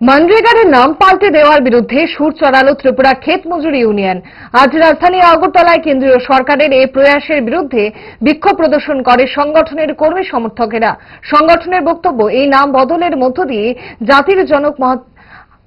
মনরেগার নাম পাল্টে দেওয়ার বিরুদ্ধে সুর চড়ালো ত্রিপুরা ক্ষেত মজুরি ইউনিয়ন। আজ রাজধানী আগরতলায় কেন্দ্রীয় সরকারের এই প্রয়াসের বিরুদ্ধে বিক্ষোভ প্রদর্শন করে সংগঠনের কর্মী সমর্থকেরা। সংগঠনের বক্তব্য, এই নাম বদলের মধ্য দিয়ে জাতির জনক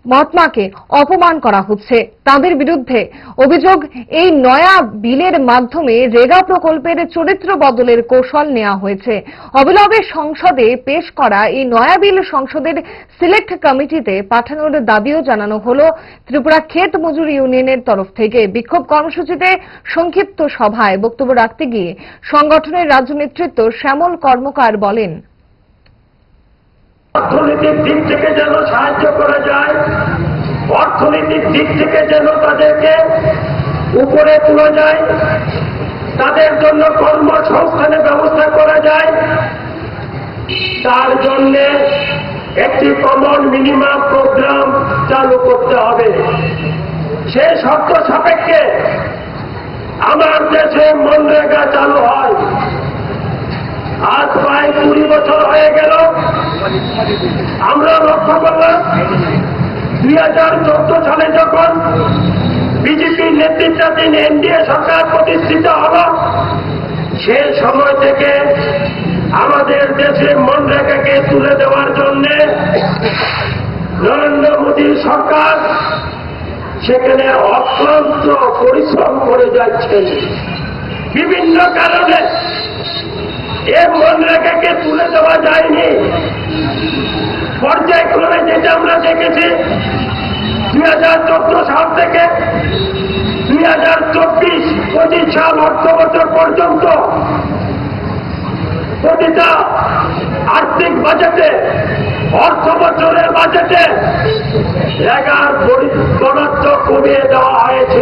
মহাত্মাকে অপমান করা হচ্ছে। তাদের বিরুদ্ধে অভিযোগ, এই নয়া বিলের মাধ্যমে রেগা প্রকল্পের চরিত্র বদলের কৌশল নেওয়া হয়েছে। অবিলম্বে সংসদে পেশ করা এই নয়া বিল সংসদের সিলেক্ট কমিটিতে পাঠানোর দাবিও জানানো হল। ত্রিপুরা ক্ষেত মজুর ইউনিয়নের তরফ থেকে। বিক্ষোভ কর্মসূচিতে সংক্ষিপ্ত সভায় বক্তব্য রাখতে গিয়ে সংগঠনের রাজ্য নেতৃত্ব শ্যামল কর্মকার বলেন অর্থনৈতিক দিক থেকে যেন সাহায্য করা যায়, অর্থনৈতিক দিক থেকে যেন তাদেরকে উপরে তোলা যায়, তাদের জন্য কর্মসংস্থানের ব্যবস্থা করা যায়, তার জন্য একটি কমন মিনিমাম প্রোগ্রাম চালু করতে হবে। সে শর্ত সাপেক্ষে আমার দেশে মনরেগা চালু হয়। আজ প্রায় কুড়ি বছর হয়ে গেল আমরা লক্ষ্য করলাম। দুই হাজার চোদ্দ সালে যখন বিজেপির নেতৃত্বাধীন এনডিএ সরকার প্রতিষ্ঠিত হল, সে সময় থেকে আমাদের দেশে মনরেগাকে তুলে দেওয়ার জন্য নরেন্দ্র মোদীর সরকার সেখানে অক্লান্ত পরিশ্রম করে যাচ্ছেন বিভিন্ন কারণে এ মনরেগাকে তুলে দেওয়া যেটা আমরা দেখেছি দুই হাজার চোদ্দ সাল থেকে দুই হাজার চব্বিশ পঁচিশ সাল অর্থ বছর পর্যন্ত প্রতিটা আর্থিক বাজেটে, অর্থ বছরের বাজেটে জায়গার বরাদ্দ কমিয়ে দেওয়া হয়েছে।